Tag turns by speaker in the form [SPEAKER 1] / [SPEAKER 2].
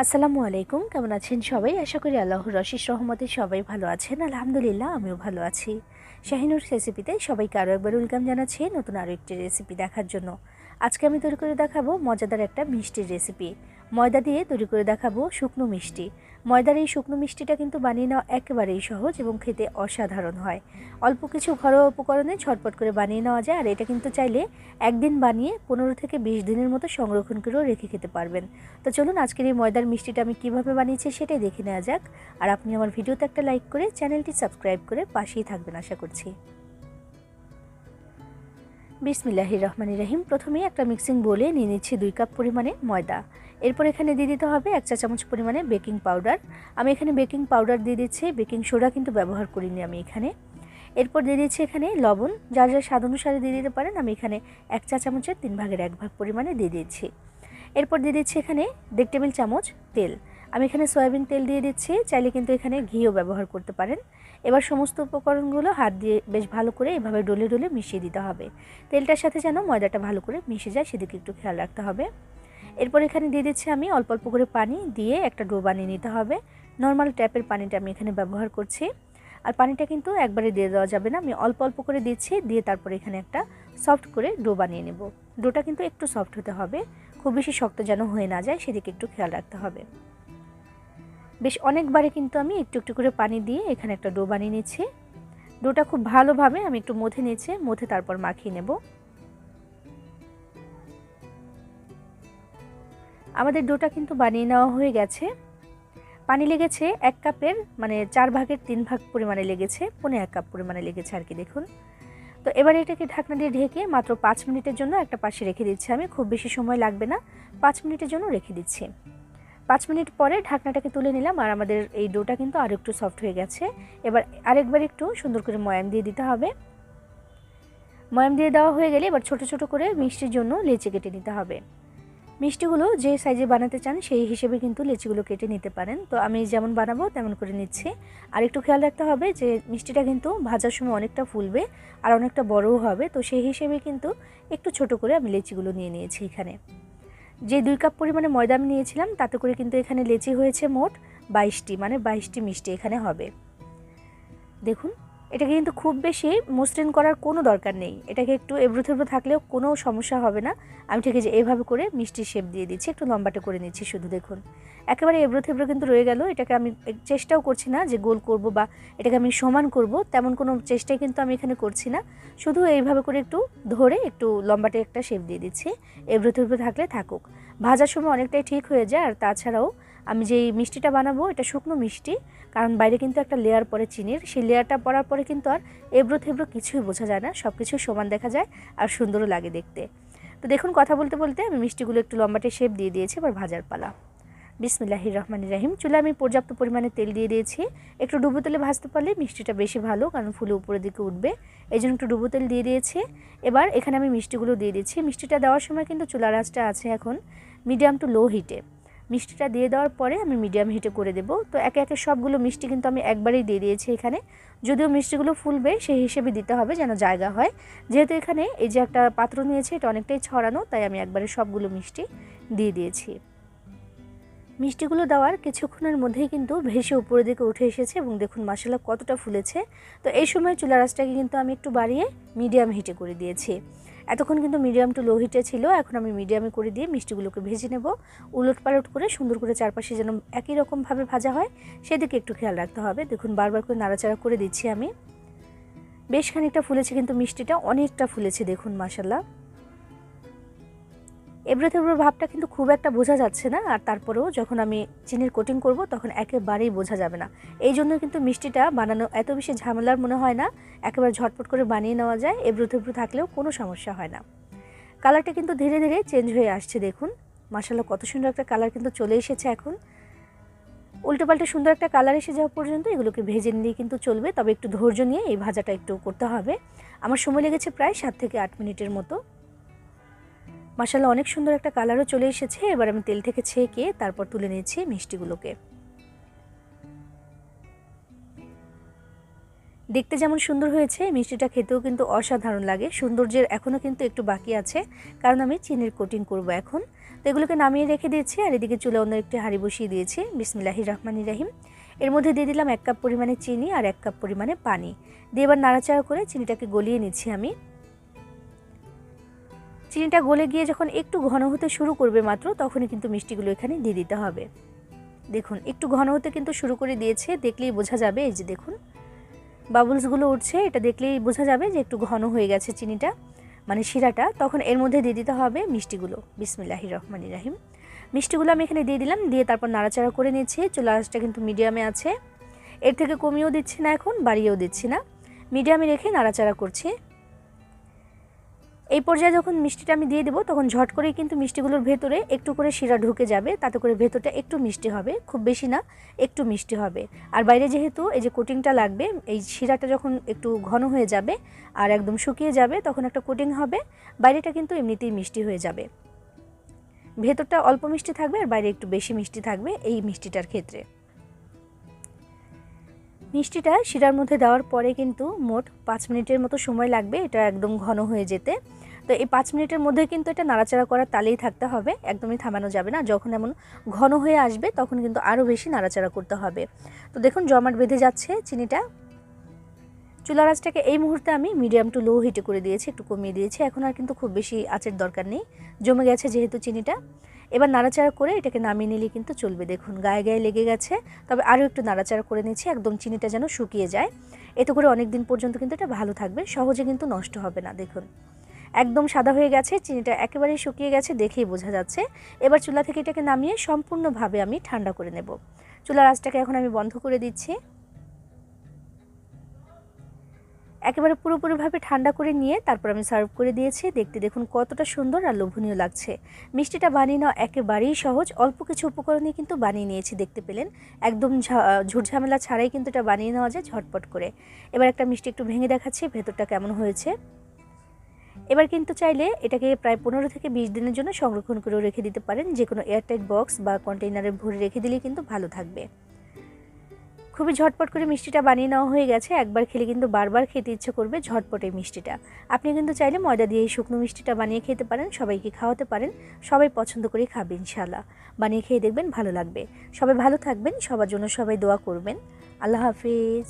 [SPEAKER 1] আসসালামু আলাইকুম, কেমন আছেন সবাই? আশা করি আল্লাহর রশিস রহমতে সবাই ভালো আছেন। আলহামদুলিল্লাহ, আমিও ভালো আছি। শাহিনুর রেসিপিতে সবাইকে আরও একবার ওয়েলকাম জানাচ্ছি নতুন আরও একটি রেসিপি দেখার জন্য। আজকে আমি তৈরি করে দেখাবো মজাদার একটা মিষ্টির রেসিপি ময়দা দিয়ে তৈরি করে দেখাবো শুকনো মিষ্টি। ময়দার এই শুকনো মিষ্টিটা কিন্তু বানিয়ে নেওয়া একেবারেই সহজ এবং খেতে অসাধারণ হয়। অল্প কিছু ঘরোয়া উপকরণে ছটপট করে বানিয়ে নেওয়া যায়, আর এটা কিন্তু চাইলে একদিন বানিয়ে পনেরো থেকে বিশ দিনের মতো সংরক্ষণ করেও রেখে খেতে পারবেন। তো চলুন আজকের এই ময়দার মিষ্টিটা আমি কীভাবে বানিয়েছি সেটাই দেখে নেওয়া যাক। আর আপনি আমার ভিডিওতে একটা লাইক করে চ্যানেলটি সাবস্ক্রাইব করে পাশেই থাকবেন, আশা করছি। বিসমিল্লাহির রহমানির রহিম। প্রথমে একটা মিক্সিং বলে নিয়ে নিচ্ছি দুই কাপ পরিমাণে ময়দা। এরপর এখানে দিয়ে দিতে হবে এক চা চামচ পরিমাণে বেকিং পাউডার আমি এখানে বেকিং পাউডার দিয়ে দিচ্ছি বেকিং সোডা কিন্তু ব্যবহার করিনি আমি এখানে। এরপর দিয়ে দিচ্ছি এখানে লবণ। যার যার স্বাদ অনুসারে দিয়ে দিতে পারেন, আমি এখানে এক চা চামচের তিন ভাগের এক ভাগ পরিমাণে দিয়ে দিচ্ছি। এরপর দিয়ে দিচ্ছি এখানে দেড় টেবিল চামচ তেল। আমি এখানে সয়াবিন তেল দিয়ে দিচ্ছি, চাইলে কিন্তু এখানে ঘিও ব্যবহার করতে পারেন। এবার সমস্ত উপকরণগুলো হাত দিয়ে বেশ ভালো করে এভাবে ডলে ডলে মিশিয়ে দিতে হবে। তেলটার সাথে যেন ময়দাটা ভালো করে মিশে যায় সেদিকে একটু খেয়াল রাখতে হবে। এরপর এখানে দিয়ে দিচ্ছি আমি অল্প অল্প করে পানি দিয়ে একটা ডো বানিয়ে নিতে হবে। নর্মাল ট্যাপের পানিটা আমি এখানে ব্যবহার করছি। আর পানিটা কিন্তু একবারে দিয়ে দেওয়া যাবে না। আমি অল্প অল্প করে দিচ্ছি, দিয়ে তারপরে এখানে একটা সফট করে ডো বানিয়ে নেব। ডোটা কিন্তু একটু সফট হতে হবে। খুব বেশি শক্ত যেন হয়ে না যায় সেদিকে একটু খেয়াল রাখতে হবে। বেশ অনেকবারে কিন্তু আমি একটু একটু করে পানি দিয়ে এখানে একটা ডো বানিয়ে নিচ্ছি ডোটা খুব ভালোভাবে আমি একটু মথে নিচ্ছে মথে তারপর মাখিয়ে নেব। আমাদের ডোটা কিন্তু বানিয়ে নেওয়া হয়ে গেছে। পানি লেগেছে এক কাপের মানে চার ভাগের তিন ভাগ পরিমাণে লেগেছে, পনে এক কাপ পরিমাণে লেগেছে আর কি, দেখুন। তো এবার এটাকে ঢাকনা দিয়ে ঢেকে মাত্র পাঁচ মিনিটের জন্য একটা পাশে রেখে দিচ্ছি আমি, খুব বেশি সময় লাগবে না, পাঁচ মিনিটের জন্য রেখে দিচ্ছি। পাঁচ মিনিট পরে ঢাকনাটাকে তুলে নিলাম আর আমাদের এই ডোটা কিন্তু আরও একটু সফট হয়ে গেছে। এবার আরেকবার একটু সুন্দর করে ময়াম দিয়ে দিতে হবে। ময়াম দিয়ে দেওয়া হয়ে গেলে এবার ছোট ছোট করে মিষ্টির জন্য লেচি কেটে নিতে হবে। মিষ্টিগুলো যে সাইজে বানাতে চান সেই হিসেবে কিন্তু লেচিগুলো কেটে নিতে পারেন। তো আমি যেমন বানাবো তেমন করে নিচ্ছি। আর একটু খেয়াল রাখতে হবে যে মিষ্টিটা কিন্তু ভাজার সময় অনেকটা ফুলবে আর অনেকটা বড়ও হবে। তো সেই হিসেবে কিন্তু একটু ছোট করে আমি লেচিগুলো নিয়ে নিয়েছি এখানে। যে দুই কাপ পরিমাণে ময়দা আমি নিয়েছিলাম, তাতে করে কিন্তু এখানে লেচি হয়েছে মোট বাইশটি মানে বাইশটি মিষ্টি এখানে হবে। দেখুন। এটাকে কিন্তু খুব বেশি মসৃণ করার কোনো দরকার নেই। এটাকে একটু এবড়ো থেবড়ো থাকলেও কোনো সমস্যা হবে না। আমি ঠিক আছে এইভাবে করে মিষ্টির শেপ দিয়ে দিচ্ছি, একটু লম্বাটে করে নিচ্ছি শুধু দেখুন। একেবারে এবড়ো থেবড়ো কিন্তু রয়ে গেল। এটাকে আমি চেষ্টাও করছি না যে গোল করব বা এটাকে আমি সমান করব, তেমন কোনো চেষ্টাই কিন্তু আমি এখানে করছি না। শুধু এইভাবে করে একটু ধরে একটু লম্বাটে একটা শেপ দিয়ে দিচ্ছি। এবড়ো থেবড়ো থাকলে থাকুক। ভাজার সময় অনেকটাই ঠিক হয়ে যায় আর তাছাড়াও আমি যেই মিষ্টিটা বানাবো, এটা শুকনো মিষ্টি। কারণ বাইরে কিন্তু একটা লেয়ার পরে চিনির। সেই লেয়ারটা পরার পরে কিন্তু আর এবড়ো থেবড়ো কিছুই বোঝা যায় না। সব কিছু সমান দেখা যায় আর সুন্দরও লাগে দেখতে। তো দেখুন, কথা বলতে বলতে আমি মিষ্টিগুলো একটু লম্বাটে শেপ দিয়ে দিয়েছি, এবার ভাজার পালা। বিসমিল্লাহির রহমান রাহিম। চুলে আমি পর্যাপ্ত পরিমাণে তেল দিয়ে দিয়েছি। একটু ডুবো তেলে ভাজতে পারলে মিষ্টিটা বেশি ভালো, কারণ ফুলে উপরের দিকে উঠবে। এই জন্য একটু ডুবো তেল দিয়ে দিয়েছি। এবার এখানে আমি মিষ্টিগুলো দিয়ে দিচ্ছি। মিষ্টিটা দেওয়ার সময় কিন্তু চুলার আঁচটা আছে এখন মিডিয়াম টু লো হিটে মিষ্টিটা দিয়ে দেওয়ার পরে আমি মিডিয়াম হিটে করে দেবো। তো একে একে সবগুলো মিষ্টি কিন্তু আমি একবারেই দিয়ে দিয়েছি এখানে। যদিও মিষ্টিগুলো ফুলবে, সেই হিসেবে দিতে হবে যেন জায়গা হয়। যেহেতু এখানে এই যে একটা পাত্র নিয়েছে, এটা অনেকটাই ছড়ানো, তাই আমি একবারে সবগুলো মিষ্টি দিয়ে দিয়েছি। মিষ্টিগুলো দেওয়ার কিছুক্ষণের মধ্যেই কিন্তু ভেসে উপরের দিকে উঠে এসেছে এবং দেখুন মশলা কতটা ফুলেছে। তো এই সময় চুলা রাসটাকে কিন্তু আমি একটু বাড়িয়ে মিডিয়াম হিটে করে দিয়েছি। এতক্ষণ কিন্তু মিডিয়াম টু লো হিটে ছিল, এখন আমি মিডিয়ামে করে দিয়ে মিষ্টিগুলোকে ভেজে নেব। উলট পালট করে সুন্দর করে চারপাশে যেন একই রকমভাবে ভাজা হয়, সেদিকে একটু খেয়াল রাখতে হবে। দেখুন, বারবার করে নাড়াচাড়া করে দিচ্ছি আমি। বেশ খানিকটা ফুলেছে কিন্তু মিষ্টিটা, অনেকটা ফুলেছে দেখুন মাসাল্লাহ এবড়ো থেবড়োর ভাবটা কিন্তু খুব একটা বোঝা যাচ্ছে না, আর তারপরেও যখন আমি চিনির কোটিং করব তখন একেবারেই বোঝা যাবে না। এই জন্য কিন্তু মিষ্টিটা বানানো এত বেশি ঝামেলার মনে হয় না, একেবারে ঝটপট করে বানিয়ে নেওয়া যায় এবড়ো থেবড়ো থাকলেও কোনো সমস্যা হয় না। কালারটা কিন্তু ধীরে ধীরে চেঞ্জ হয়ে আসছে, দেখুন। মাসাল্লাহ কত সুন্দর একটা কালার কিন্তু চলে এসেছে এখন। উল্টো পাল্টে সুন্দর একটা কালার এসে যাওয়া পর্যন্ত এগুলোকে ভেজে নিয়ে কিন্তু চলবে, তবে একটু ধৈর্য নিয়ে এই ভাজাটা একটু করতে হবে। আমার সময় লেগেছে প্রায় সাত থেকে আট মিনিটের মতো। মশালা অনেক সুন্দর একটা কালারও চলে এসেছে। এবার আমি তেল থেকে ছেঁকে তারপর তুলে নিয়েছি মিষ্টিগুলোকে। দেখতে যেমন সুন্দর হয়েছে, মিষ্টিটা খেতেও কিন্তু অসাধারণ লাগে। সৌন্দর্যের এখনও কিন্তু একটু বাকি আছে, কারণ আমি চিনির কোটিং করব এখন। তো এগুলোকে নামিয়ে রেখে দিয়েছি, আর এদিকে চুলে অন্য একটি হাঁড়ি বসিয়ে দিয়েছি বিসমিল্লাহি রহমান রাহিম। এর মধ্যে দিয়ে দিলাম এক কাপ পরিমাণে চিনি আর এক কাপ পরিমাণে পানি। দিয়ে এবার নাড়াচাড়া করে চিনিটাকে গলিয়ে নিচ্ছি আমি। চিনিটা গলে গিয়ে যখন একটু ঘন হতে শুরু করবে মাত্র, তখনই কিন্তু মিষ্টিগুলো এখানে দিয়ে দিতে হবে। দেখুন, একটু ঘন হতে কিন্তু শুরু করে দিয়েছে, দেখলেই বোঝা যাবে এই যে দেখুন। বাবলসগুলো উঠছে, এটা দেখলেই বোঝা যাবে যে একটু ঘন হয়ে গেছে চিনিটা মানে শিরাটা। তখন এর মধ্যে দিয়ে দিতে হবে মিষ্টিগুলো। বিসমিল্লাহি রহমান রাহিম। মিষ্টিগুলো আমি এখানে দিয়ে দিলাম, দিয়ে তারপর নাড়াচাড়া করে নিচ্ছি চুলা আঁচটা কিন্তু মিডিয়ামে আছে। এর থেকে কমিয়েও দিচ্ছি না এখন, বাড়িয়েও দিচ্ছি না। মিডিয়ামে রেখে নাড়াচাড়া করছি। এই পর্যায়ে যখন মিষ্টিটা আমি দিয়ে দেবো, তখন ঝট করেই কিন্তু মিষ্টিগুলোর ভেতরে একটু করে শিরা ঢুকে যাবে। তাতে করে ভেতরটা একটু মিষ্টি হবে, খুব বেশি না, একটু মিষ্টি হবে। আর বাইরে যেহেতু এই যে কোটিংটা লাগবে, এই শিরাটা যখন একটু ঘন হয়ে যাবে আর একদম শুকিয়ে যাবে, তখন একটা কোটিং হবে, বাইরেটা কিন্তু এমনিতেই মিষ্টি হয়ে যাবে। ভেতরটা অল্প মিষ্টি থাকবে আর বাইরে একটু বেশি মিষ্টি থাকবে এই মিষ্টিটার ক্ষেত্রে। মিষ্টিটা শিরার মধ্যে দেওয়ার পরে কিন্তু মোট পাঁচ মিনিটের মতো সময় লাগবে এটা একদম ঘন হয়ে যেতে। তো এই পাঁচ মিনিটের মধ্যে কিন্তু এটা নাড়াচাড়া করার তালেই থাকতে হবে, একদমই থামানো যাবে না। যখন এমন ঘন হয়ে আসবে তখন কিন্তু আরও বেশি নাড়াচাড়া করতে হবে। তো দেখুন জমাট বেঁধে যাচ্ছে চিনিটা। চুলার আঁচটাকে এই মুহূর্তে আমি মিডিয়াম টু লো হিটে করে দিয়েছি, একটু কমিয়ে দিয়েছি। এখন আর কিন্তু খুব বেশি আঁচের দরকার নেই। জমে গেছে যেহেতু চিনিটা। এবার নাড়াচাড়া করে এটাকে নামিয়ে নিলে কিন্তু চলবে। দেখুন, গায়ে গায়ে লেগে গেছে। তবে আরও একটু নাড়াচাড়া করে নিচ্ছি, একদম চিনিটা যেন শুকিয়ে যায়। এতে করে অনেক দিন পর্যন্ত কিন্তু এটা ভালো থাকবে, সহজে কিন্তু নষ্ট হবে না। দেখুন, একদম সাদা হয়ে গেছে, চিনিটা একেবারেই শুকিয়ে গেছে, দেখেই বোঝা যাচ্ছে। এবার চুলা থেকে এটাকে নামিয়ে সম্পূর্ণভাবে আমি ঠান্ডা করে নেব। চুলার আঁচটাকে এখন আমি বন্ধ করে দিচ্ছি। একেবারে পুরোপুরিভাবে ঠান্ডা করে নিয়ে তারপর আমি সার্ভ করে দিয়েছি। দেখতে দেখুন কতটা সুন্দর আর লোভনীয় লাগছে। মিষ্টিটা বানিয়ে নেওয়া একেবারেই সহজ। অল্প কিছু উপকরণে কিন্তু বানিয়ে নিয়েছি, দেখতে পেলেন। একদম ঝুটঝামেলা ছাড়াই কিন্তু এটা বানিয়ে নেওয়া যায় ঝটপট করে। এবার একটা মিষ্টি একটু ভেঙে দেখাচ্ছি, ভেতরটা কেমন হয়েছে। এবার কিন্তু চাইলে এটাকে প্রায় পনেরো থেকে বিশ দিনের জন্য সংরক্ষণ করেও রেখে দিতে পারেন। যে কোনো এয়ারটাইট বক্স বা কন্টেইনারে ভরে রেখে দিলেই কিন্তু ভালো থাকবে। খুবই ঝটপট করে মিষ্টিটা বানিয়ে নেওয়া হয়ে গেছে। একবার খেলে কিন্তু বারবার খেতে ইচ্ছে করবে ঝটপট এই মিষ্টিটা। আপনি কিন্তু চাইলে ময়দা দিয়ে এই শুকনো মিষ্টিটা বানিয়ে খেতে পারেন, সবাইকে খাওয়াতে পারেন, সবাই পছন্দ করে খাবে ইনশাল্লাহ বানিয়ে খেয়ে দেখবেন ভালো লাগবে। সবাই ভালো থাকবেন, সবার জন্য সবাই দোয়া করবেন। আল্লাহ হাফিজ।